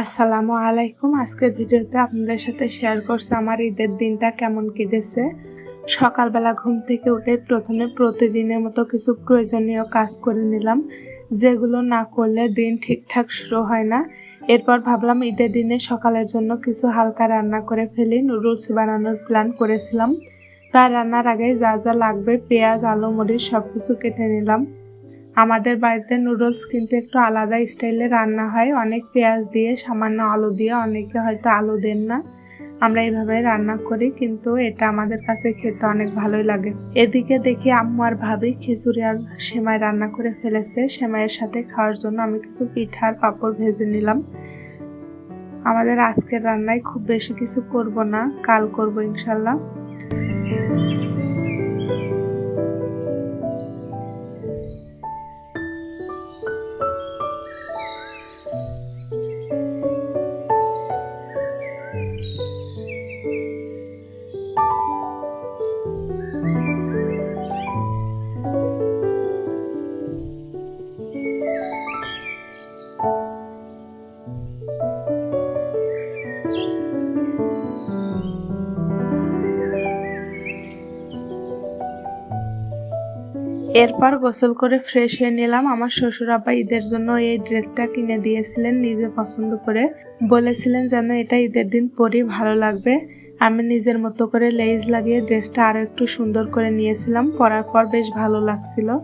আসসালামু আলাইকুম। আজকের ভিডিওতে আপনাদের সাথে শেয়ার করছি আমার ঈদের দিনটা কেমন কেটেছে। সকালবেলা ঘুম থেকে উঠে প্রথমে প্রতিদিনের মতো কিছু প্রয়োজনীয় কাজ করে নিলাম। যেগুলো না করলে দিন ঠিকঠাক শুরু হয় না। এরপর ভাবলাম ঈদের দিনে সকালের জন্য কিছু হালকা রান্না করে ফেলি। নুডলস বানানোর প্ল্যান করেছিলাম। তার রান্নার আগে যা যা লাগবে, পেঁয়াজ, আলু, মরিচ সব কিছু কেটে নিলাম। আমাদের বাড়িতে নুডলস কিন্তু একটু আলাদা স্টাইলে রান্না হয়। অনেক পেঁয়াজ দিয়ে, সামান্য আলু দিয়ে, অনেকে হয়তো আলু দেন না। আমরা এইভাবে রান্না করি, কিন্তু এটা আমাদের কাছে খেতে অনেক ভালোই লাগে। এদিকে দেখি আম্মু আর ভাবি খিচুড়ি আর সেমাই রান্না করে ফেলেছে। সেমাইয়ের সাথে খাওয়ার জন্য আমি কিছু পিঠা আর পাঁপড় ভেজে নিলাম। আমাদের আজকের রান্নায় খুব বেশি কিছু করব না। কাল করব ইনশাল্লাহ। এরপর গোসল করে ফ্রেশ হয়ে নিলাম। আমার শ্বশুর আব্বা ঈদের জন্য এই ড্রেসটা কিনে দিয়েছিলেন নিজে পছন্দ করে। বলেছিলেন যেন এটা ঈদের দিন পরি ভালো লাগবে। আমি নিজের মতো করে লেজ লাগিয়ে ড্রেসটা আরও একটু সুন্দর করে নিয়েছিলাম। পরার পর বেশ ভালো লাগছিল।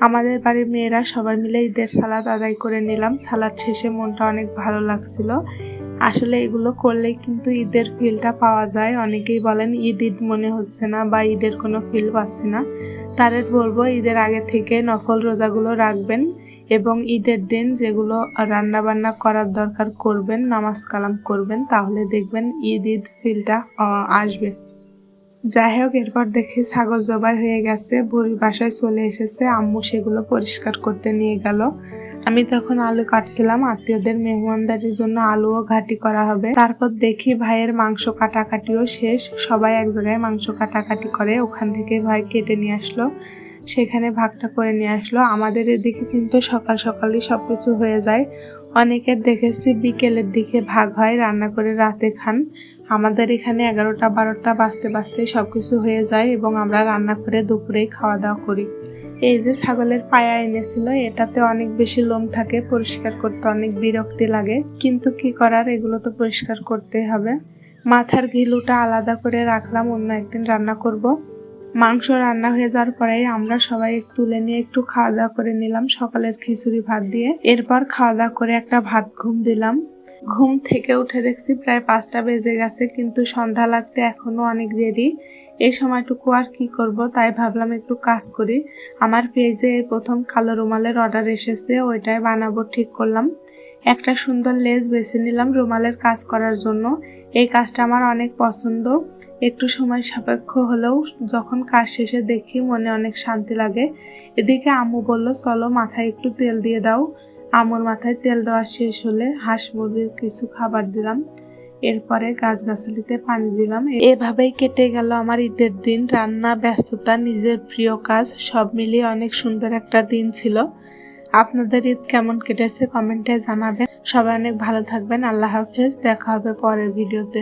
আমাদের বাড়ির মেয়েরা সবাই মিলে ঈদের সালাদ আদায় করে নিলাম। সালাদ শেষে মনটা অনেক ভালো লাগছিল। আসলে এগুলো করলে কিন্তু ঈদের ফিলটা পাওয়া যায়। অনেকেই বলেন, ঈদ ঈদ মনে হচ্ছে না বা ঈদের কোনো ফিল পাচ্ছে না। তাদের বলব, ঈদের আগে থেকে নফল রোজাগুলো রাখবেন এবং ঈদের দিন যেগুলো রান্না বান্না করার দরকার করবেন, নামাজ কালাম করবেন, তাহলে দেখবেন ঈদ ঈদ ফিলটা আসবে। যাই হোক, এরপর দেখি ছাগল জবাই হয়ে গেছে, বুড়ির বাসায় চলে এসেছে, আম্মু সেগুলো পরিষ্কার করতে নিয়ে গেল। আমি তখন আলু কাটছিলাম, আত্মীয়দের মেহমানদারির জন্য আলুও ঘাটি করা হবে। তারপর দেখি ভাইয়ের মাংস কাটাকাটিও শেষ, সবাই এক জায়গায় মাংস কাটাকাটি করে ওখান থেকে ভাই কেটে নিয়ে আসলো, সেখানে ভাগটা করে নিয়ে আসলো। আমাদের এদিকে কিন্তু সকাল সকালই সব কিছু হয়ে যায়। অনেকের দেখেছি বিকেলের দিকে ভাগ হয়, রান্না করে রাতে খান। আমাদের এখানে এগারোটা, বারোটা বাজতে বাজতে সব কিছু হয়ে যায় এবং আমরা রান্না করে দুপুরেই খাওয়া দাওয়া করি। এই যে ছাগলের পায়া এনেছিল, এটাতে অনেক বেশি লোম থাকে, পরিষ্কার করতে অনেক বিরক্তি লাগে। কিন্তু কি করার, এগুলো তো পরিষ্কার করতেই হবে। মাথার ঘিলুটা আলাদা করে রাখলাম, অন্য একদিন রান্না করব। মাংস রান্না হয়ে যাওয়ার পরেই আমরা সবাই তুলে নিয়ে একটু খাওয়া দাওয়া করে নিলাম সকালের খিচুড়ি ভাত দিয়ে। এরপর খাওয়া দাওয়া করে একটা ভাত ঘুম দিলাম। ঘুম থেকে উঠে দেখছি প্রায় পাঁচটা বেজে গেছে, কিন্তু সন্ধ্যা লাগতে এখনও অনেক দেরি। এই সময়টুকু আর কি করব, তাই ভাবলাম একটু কাজ করি। আমার পেজে প্রথম কালো রুমালের অর্ডার এসেছে, ওইটাই বানাবো, ঠিক করলাম। একটা সুন্দর লেস বেছে নিলাম রুমালের কাজ করার জন্য। এই কাজটা আমার অনেক পছন্দ। একটু সময় সাপেক্ষ হলেও যখন কাজ শেষে দেখি মনে অনেক শান্তি লাগে। এদিকে আম্মু বলল, চলো, মাথায় একটু তেল দিয়ে দাও। আমুর মাথায় তেল দেওয়া শেষ হলে হাঁস মুরগির কিছু খাবার দিলাম। এরপরে গাছগাছালিতে পানি দিলাম। এভাবেই কেটে গেল আমার ঈদের দিন। রান্না, ব্যস্ততা, নিজের প্রিয় কাজ সব মিলিয়ে অনেক সুন্দর একটা দিন ছিল। আপনাদের ঈদ কেমন কেটেছে কমেন্টে জানাবেন। সবাই অনেক ভালো থাকবেন। আল্লাহ হাফেজ। দেখা হবে পরের ভিডিওতে।